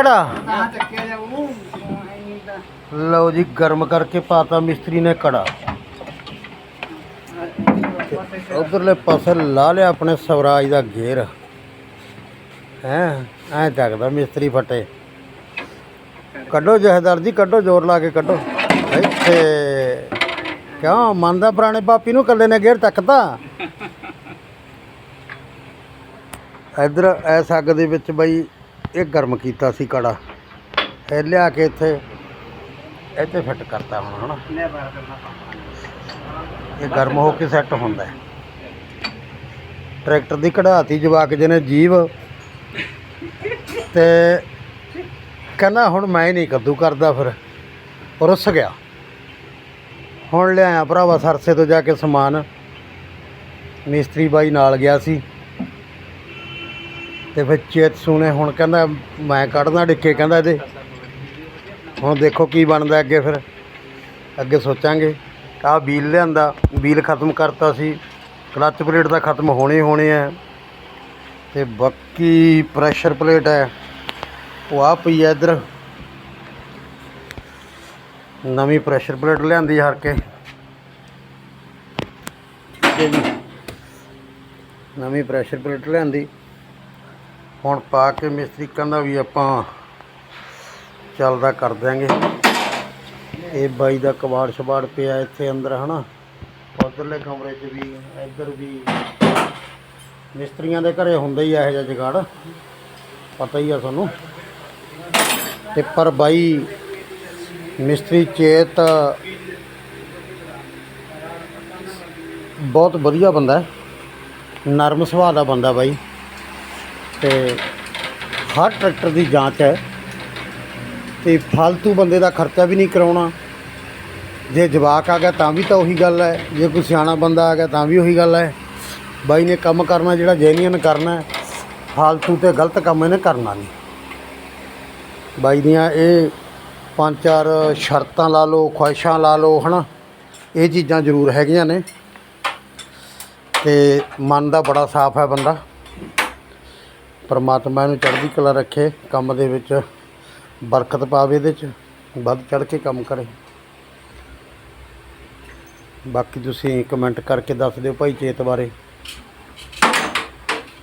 ਕੜਾ ਲਓ ਜੀ ਗਰਮ ਕਰਕੇ ਪਾਤਾ ਮਿਸਤਰੀ ਨੇ ਕੜਾ। ਉਧਰਲੇ ਪਾਸੇ ਲਾ ਲਿਆ ਆਪਣੇ ਸਵਰਾਜ ਦਾ ਘੇਰ। ਹੈ ਐ ਚੱਕਦਾ ਮਿਸਤਰੀ ਫਟੇ। ਕੱਢੋ ਜਹਦਾਰ ਜੀ ਕੱਢੋ ਜ਼ੋਰ ਲਾ ਕੇ ਕੱਢੋ। ਇੱਥੇ ਕਿਉਂ ਮੰਨਦਾ ਪੁਰਾਣੇ ਪਾਪੀ ਨੂੰ ਕੱਲੇ ਨੇ ਘੇਰ ਚੱਕਦਾ ਇਧਰ ਐਸ ਅੱਗ ਦੇ ਵਿੱਚ ਬਈ ਇਹ ਗਰਮ ਕੀਤਾ ਸੀ ਕੜਾ। ਇਹ ਲਿਆ ਕੇ ਇੱਥੇ ਇੱਥੇ ਫਿੱਟ ਕਰਤਾ ਹੁਣ, ਹਨਾ। ਇਹ ਗਰਮ ਹੋ ਕੇ ਸੈੱਟ ਹੁੰਦਾ ਹੈ। ਟਰੈਕਟਰ ਦੀ ਕਢਾਤੀ ਜਵਾਕ ਜਿਹਨੇ ਜੀਵ। ਤੇ ਕਹਿੰਦਾ ਹੁਣ ਮੈਂ ਹੀ ਨਹੀਂ ਕੱਦੂ ਕਰਦਾ ਫਿਰ। ਰੁੱਸ ਗਿਆ। ਹੁਣ ਲਿਆਇਆ ਭਰਾਵਾ ਸਰਸੇ ਤੋਂ ਜਾ ਕੇ ਸਮਾਨ। ਮਿਸਤਰੀ ਬਾਈ ਨਾਲ ਗਿਆ ਸੀ। ਤੇ ਫਿਰ ਚੇਤ ਸੁਣੇ, ਹੁਣ ਕਹਿੰਦਾ, ਮੈਂ ਕੱਢਦਾ ਡਿੱਕੇ, ਕਹਿੰਦਾ ਇਹਦੇ। ਹੁਣ ਦੇਖੋ ਕੀ ਬਣਦਾ ਅੱਗੇ ਫਿਰ। ਅੱਗੇ ਸੋਚਾਂਗੇ। ਆਹ ਬੀਲ ਲਿਆਂਦਾ, ਬੀਲ ਖਤਮ ਕਰਤਾ ਸੀ। ਕਲੱਚ ਪਲੇਟ ਤਾਂ ਖਤਮ ਹੋਣੀ ਹੋਣੀ ਹੈ। ਆ ਤੇ ਬਾਕੀ ਪ੍ਰੈਸ਼ਰ ਪਲੇਟ ਹੈ। ਉਹ ਆ ਪਈ ਹੈ ਇੱਧਰ। ਨਵੀਂ ਪ੍ਰੈਸ਼ਰ ਪਲੇਟ ਲਿਆਂਦੀ ਹਰ ਕੇ। ਠੀਕ ਹੈ ਜੀ। ਨਵੀਂ ਪ੍ਰੈਸ਼ਰ ਪਲੇਟ ਲਿਆਂਦੀ। ਹੁਣ ਪਾ ਕੇ ਮਿਸਤਰੀ ਕਹਿੰਦਾ ਵੀ ਆਪਾਂ ਚੱਲਦਾ ਕਰ ਦਿਆਂਗੇ। ਇਹ ਬਾਈ ਦਾ ਕਬਾੜ ਸ਼ਬਾੜ ਪਿਆ ਇੱਥੇ ਅੰਦਰ, ਹਨਾ? ਉਧਰਲੇ ਕਮਰੇ 'ਚ ਵੀ, ਇੱਧਰ ਵੀ ਮਿਸਤਰੀਆਂ ਦੇ ਘਰੇ ਹੁੰਦਾ ਹੀ ਇਹੋ ਜਿਹਾ ਜਗਾੜ, ਪਤਾ ਹੀ ਆ ਤੁਹਾਨੂੰ। ਤੇ ਪਰ ਬਾਈ ਮਿਸਤਰੀ ਚੇਤ ਬਹੁਤ ਵਧੀਆ ਬੰਦਾ ਨਰਮ ਸੁਭਾਅ ਦਾ ਬੰਦਾ ਬਾਈ। ਤੇ ਹਰ ਟਰੈਕਟਰ ਦੀ ਜਾਂਚ ਹੈ ਤੇ ਫालतू ਬੰਦੇ ਦਾ ਖਰਚਾ ਵੀ ਨਹੀਂ ਕਰਾਉਣਾ। ਜੇ ਜਵਾਕ ਆ ਗਿਆ ਤਾਂ ਵੀ ਤਾਂ ਉਹੀ ਗੱਲ ਹੈ, ਜੇ ਕੋਈ ਸਿਆਣਾ ਬੰਦਾ ਆ ਗਿਆ ਤਾਂ ਵੀ ਉਹੀ ਗੱਲ ਹੈ। ਬਾਈ ਨੇ ਕੰਮ ਕਰਨਾ ਜਿਹੜਾ ਜੈਨੀਅਨ ਕਰਨਾ ਫालतू ਤੇ ਗਲਤ ਕੰਮ ਇਹਨੇ ਕਰਨਾ ਨਹੀਂ। ਬਾਈ ਦੀਆਂ ਇਹ ਪੰਜ ਚਾਰ ਸ਼ਰਤਾਂ ਲਾ ਲਓ, ਖੁਆਇਸ਼ਾਂ ਲਾ ਲਓ, ਹਨਾ? ਇਹ ਚੀਜ਼ਾਂ ਜ਼ਰੂਰ ਹੈਗੀਆਂ ਨੇ। ਤੇ ਮਨ ਦਾ ਬੜਾ ਸਾਫ਼ ਹੈ ਬੰਦਾ। ਪਰਮਾਤਮਾ ਨੂੰ ਚੜ੍ਹਦੀ ਕਲਾ ਰੱਖੇ, ਕੰਮ ਦੇ ਵਿੱਚ ਬਰਕਤ ਪਾਵੇ ਇਹਦੇ 'ਚ, ਵੱਧ ਚੜ੍ਹ ਕੇ ਕੰਮ ਕਰੇ। ਬਾਕੀ ਤੁਸੀਂ ਕਮੈਂਟ ਕਰਕੇ ਦੱਸ ਦਿਓ ਭਾਈ ਚੇਤ ਬਾਰੇ।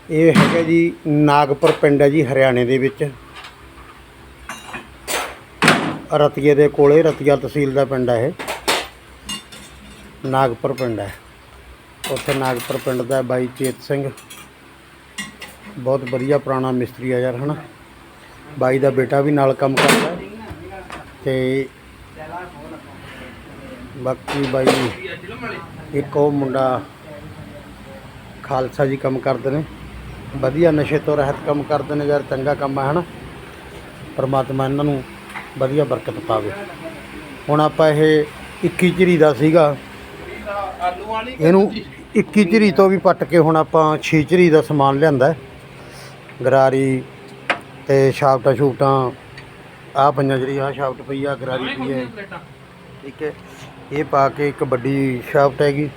ਇਹ ਹੈਗਾ ਜੀ ਨਾਗਪੁਰ ਪਿੰਡ ਹੈ ਜੀ ਹਰਿਆਣੇ ਦੇ ਵਿੱਚ। ਰਤੀਏ ਦੇ ਕੋਲੇ ਰਤੀਆ ਤਹਿਸੀਲ ਦਾ ਪਿੰਡ ਹੈ ਇਹ। ਨਾਗਪੁਰ ਪਿੰਡ ਹੈ। ਉੱਥੇ ਨਾਗਪੁਰ ਪਿੰਡ ਦਾ ਬਾਈ ਚੇਤ ਸਿੰਘ ਬਹੁਤ ਵਧੀਆ ਪੁਰਾਣਾ ਮਿਸਤਰੀ ਆ ਯਾਰ, ਹਨਾ? ਬਾਈ ਦਾ ਬੇਟਾ ਵੀ ਨਾਲ ਕੰਮ ਕਰਦਾ। ਹੈ ਤੇ ਬਾਕੀ ਬਾਈ, ਇੱਕ ਉਹ ਮੁੰਡਾ ਖਾਲਸਾ ਜੀ ਕੰਮ ਕਰਦੇ ਨੇ। ਵਧੀਆ ਨਸ਼ੇ ਤੋਂ ਰਹਿਤ ਕੰਮ ਕਰਦੇ ਨੇ ਯਾਰ, ਚੰਗਾ ਕੰਮ ਹੈ ਹਨਾ? ਪਰਮਾਤਮਾ ਇਹਨਾਂ ਨੂੰ ਵਧੀਆ ਬਰਕਤ ਪਾਵੇ। ਹੁਣ ਆਪਾਂ ਇਹ 21 ਝਰੀ ਦਾ ਸੀਗਾ। ਇਹਨੂੰ 21 ਝਰੀ ਤੋਂ ਵੀ ਪੱਟ ਕੇ ਹੁਣ ਆਪਾਂ 6 ਝਰੀ ਦਾ ਸਮਾਨ ਲਿਆਂਦਾ। ਗਰਾਰੀ ਤੇ ਸ਼ਾਫਟਾਂ ਸ਼ੂਫਟਾਂ, ਆਹ ਪੰਜਾਂ ਜਿਹੜੀ ਆਹ ਸ਼ਾਫਟ ਪਈ ਆ, ਗਰਾਰੀ ਪਈ ਹੈ ਠੀਕ ਹੈ, ਇਹ ਪਾ ਕੇ ਇੱਕ ਵੱਡੀ ਸ਼ਾਫਟ ਹੈਗੀ,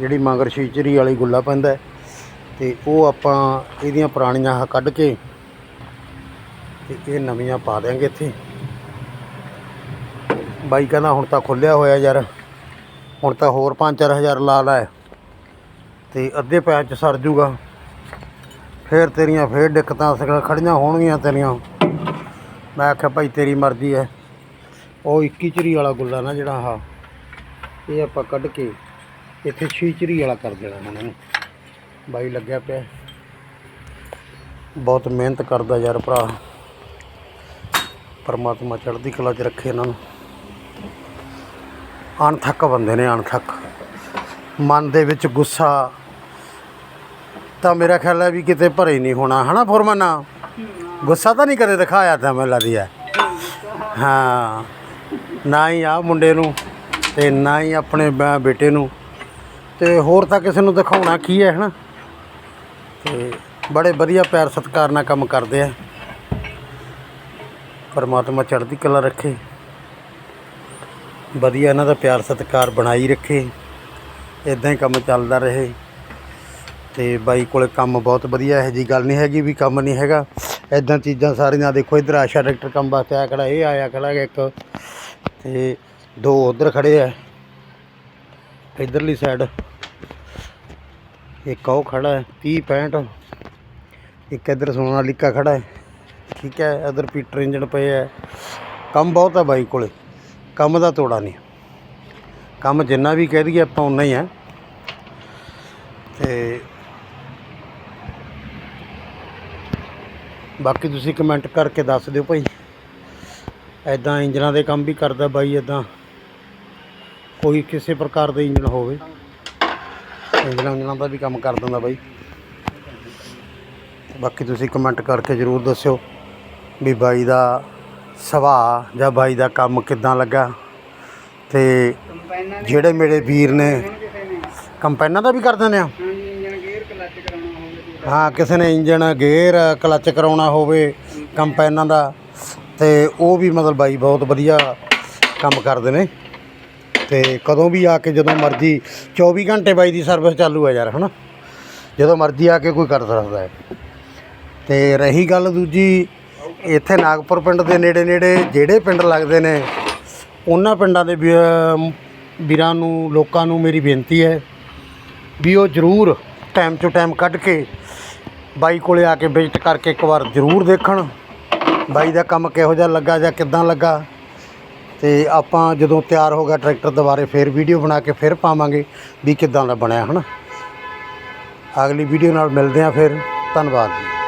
ਜਿਹੜੀ ਮੰਗਰ ਸ਼ੀਚਰੀ ਵਾਲੀ ਗੁੱਲਾ ਪੈਂਦਾ ਹੈ। ਤੇ ਉਹ ਆਪਾਂ ਇਹਦੀਆਂ ਪੁਰਾਣੀਆਂ ਕੱਢ ਕੇ ਤੇ ਇਹ ਨਵੀਆਂ ਪਾ ਦਿਆਂਗੇ ਇੱਥੇ। ਬਾਈ ਕਹਿੰਦਾ ਹੁਣ ਤਾਂ ਖੁੱਲਿਆ ਹੋਇਆ ਯਾਰ, ਹੁਣ ਤਾਂ ਹੋਰ 5-4000 ਲਾ ਲੈ। ਤੇ ਅੱਧੇ ਪੈਸੇ ਚ ਸਰ ਜੂਗਾ। ਫੇਰ ਤੇਰੀਆਂ ਫੇਰ ਦਿੱਕਤਾਂ ਸ- ਖੜੀਆਂ ਹੋਣਗੀਆਂ ਤੇਰੀਆਂ। ਮੈਂ ਆਖਿਆ ਭਾਈ ਤੇਰੀ ਮਰਜ਼ੀ ਹੈ ਉਹ 21 ਚਰੀ ਵਾਲਾ ਗੁੱਲਾ ਨਾ ਜਿਹੜਾ ਆਹ, ਇਹ ਆਪਾਂ ਕੱਢ ਕੇ ਇੱਥੇ 6 ਚਰੀ ਵਾਲਾ ਕਰ ਦੇਣਾ ਹੁਣ ਇਹਨੂੰ ਬਾਈ ਲੱਗਿਆ ਪਿਆ। ਬਹੁਤ ਮਿਹਨਤ ਕਰਦਾ ਯਾਰ ਭਰਾ। ਪਰਮਾਤਮਾ ਚੜ੍ਹਦੀ ਕਲਾ 'ਚ ਰੱਖੇ ਇਹਨਾਂ ਨੂੰ। ਅਣਥੱਕ ਬੰਦੇ ਨੇ ਅਣਥੱਕ। ਮਨ ਦੇ ਵਿੱਚ ਗੁੱਸਾ ਤਾਂ ਮੇਰਾ ਖਿਆਲ ਹੈ ਵੀ ਕਿਤੇ ਭਰੇ ਨਹੀਂ ਹੋਣਾ, ਹਨਾ ਫੁਰਮਾਨਾ? ਗੁੱਸਾ ਤਾਂ ਨਹੀਂ ਕਦੇ ਦਿਖਾਇਆ ਤਾਂ ਮੈਨੂੰ ਲੱਗਦੀ ਹੈ ਹਾਂ, ਨਾ ਹੀ ਆ ਮੁੰਡੇ ਨੂੰ ਤੇ ਨਾ ਹੀ ਆਪਣੇ ਬ- ਬੇਟੇ ਨੂੰ। ਤੇ ਹੋਰ ਤਾਂ ਕਿਸੇ ਨੂੰ ਦਿਖਾਉਣਾ ਕੀ ਹੈ ਹਨਾ? ਤੇ ਬੜੇ ਵਧੀਆ ਪਿਆਰ ਸਤਿਕਾਰ ਨਾਲ ਕੰਮ ਕਰਦੇ ਆ ਪਰਮਾਤਮਾ ਚੜ੍ਹਦੀ ਕਲਾ ਰੱਖੇ। ਵਧੀਆ ਇਹਨਾਂ ਦਾ ਪਿਆਰ ਸਤਿਕਾਰ ਬਣਾਈ ਰੱਖੇ। ਇਦਾਂ ਹੀ ਕੰਮ ਚੱਲਦਾ ਰਹੇ। ਤੇ ਬਾਈ ਕੋਲੇ ਕੰਮ ਬਹੁਤ ਵਧੀਆ, ਇਹੋ ਜੀ ਗੱਲ ਨਹੀਂ ਹੈਗੀ ਵੀ ਕੰਮ ਨਹੀਂ ਹੈਗਾ। ਐਦਾਂ ਚੀਜ਼ਾਂ ਸਾਰੀਆਂ ਦੇਖੋ, ਇੱਧਰ ਆਸ਼ਾ ਡਾਕਟਰ ਕੰਮ ਵਾਸਤੇ ਆਇਆ ਖੜਾ, ਇਹ ਆਇਆ ਖੜਾ ਗਾ ਇੱਕ। ਤੇ ਦੋ ਉਧਰ ਖੜੇ ਆ, ਇਧਰਲੀ ਸਾਈਡ ਇੱਕ ਉਹ ਖੜਾ ਹੈ 30 65 ਇੱਕ ਇੱਧਰ ਸੋਨਾਲੀਕਾ ਖੜਾ ਹੈ ਠੀਕ ਹੈ, ਇੱਧਰ ਪੀਟਰ ਇੰਜਣ ਪਏ ਹੈ ਕੰਮ ਬਹੁਤ ਹੈ ਬਾਈ ਕੋਲੇ, ਕੰਮ ਦਾ ਤੋੜਾ ਨਹੀਂ। ਕੰਮ ਜਿੰਨਾ ਵੀ ਕਹਿ ਦਈਏ ਆਪਾਂ ਉਨਾ ਹੀ ਹੈ ਤੇ ਬਾਕੀ ਤੁਸੀਂ ਕਮੈਂਟ ਕਰਕੇ ਦੱਸ ਦਿਓ ਭਾਈ। ਐਦਾਂ ਇੰਜਨਾਂ ਦੇ ਕੰਮ ਵੀ ਕਰਦਾ ਬਾਈ ਐਦਾਂ ਕੋਈ ਕਿਸੇ ਪ੍ਰਕਾਰ ਦਾ ਇੰਜਨ ਹੋਵੇ। ਇੰਜਨਾਂ ਇੰਜਨਾਂ ਦਾ ਵੀ ਕੰਮ ਕਰ ਦਿੰਦਾ ਬਾਈ। ਬਾਕੀ ਤੁਸੀਂ ਕਮੈਂਟ ਕਰਕੇ ਜ਼ਰੂਰ ਦੱਸਿਓ ਵੀ ਬਾਈ ਦਾ ਸੁਭਾਅ ਜਾਂ ਬਾਈ ਦਾ ਕੰਮ ਕਿੱਦਾਂ ਲੱਗਾ। ਤੇ ਜਿਹੜੇ ਮੇਰੇ ਵੀਰ ਨੇ ਕਿਸੇ ਕੰਪੈਨਾਂ ਦਾ ਵੀ ਕਰ ਦਿੰਦੇ ਆ? ਇੰਜਨ ਗੇਅਰ ਕਲੱਚ ਕਰਾਉਣਾ। ਹਾਂ, ਕਿਸੇ ਨੇ ਇੰਜਨ ਗੇਅਰ, ਕਲਚ ਕਰਾਉਣਾ ਹੋਵੇ, ਕੰਪੈਨਾਂ ਦਾ, ਤੇ ਉਹ ਵੀ ਮਤਲਬ ਬਾਈ ਬਹੁਤ ਵਧੀਆ ਕੰਮ ਕਰਦੇ ਨੇ। ਤੇ ਕਦੋਂ ਵੀ ਆ ਕੇ ਜਦੋਂ ਮਰਜ਼ੀ 24 ਘੰਟੇ ਬਾਈ ਦੀ ਸਰਵਿਸ ਚਾਲੂ ਹੈ ਯਾਰ, ਹਨਾ? ਜਦੋਂ ਮਰਜ਼ੀ ਆ ਕੇ ਕੋਈ ਕਰ ਸਕਦਾ ਹੈ। ਤੇ ਰਹੀ ਗੱਲ ਦੂਜੀ, ਇੱਥੇ ਨਾਗਪੁਰ ਪਿੰਡ ਦੇ ਨੇੜੇ ਨੇੜੇ ਜਿਹੜੇ ਪਿੰਡ ਲੱਗਦੇ ਨੇ, ਉਹਨਾਂ ਪਿੰਡਾਂ ਦੇ ਵੀਰਾਂ ਨੂੰ, ਲੋਕਾਂ ਨੂੰ ਮੇਰੀ ਬੇਨਤੀ ਹੈ ਵੀ ਉਹ ਜ਼ਰੂਰ ਟਾਈਮ ਟੂ ਟਾਈਮ ਕੱਢ ਕੇ ਬਾਈ ਕੋਲੇ ਆ ਕੇ ਵਿਜ਼ਿਟ ਕਰਕੇ ਇੱਕ ਵਾਰ ਜ਼ਰੂਰ ਦੇਖਣ। ਬਾਈ ਦਾ ਕੰਮ ਕਿਹੋ ਜਿਹਾ ਲੱਗਾ ਜਾਂ ਕਿੱਦਾਂ ਲੱਗਾ? ਤੇ ਆਪਾਂ ਜਦੋਂ ਤਿਆਰ ਹੋ ਗਿਆ ਟਰੈਕਟਰ ਦੁਬਾਰੇ ਫੇਰ ਵੀਡੀਓ ਬਣਾ ਕੇ ਫਿਰ ਪਾਵਾਂਗੇ ਵੀ ਕਿੱਦਾਂ ਦਾ ਬਣਿਆ, ਹਨਾ? ਅਗਲੀ ਵੀਡੀਓ ਨਾਲ ਮਿਲਦੇ ਹਾਂ ਫਿਰ। ਧੰਨਵਾਦ ਜੀ।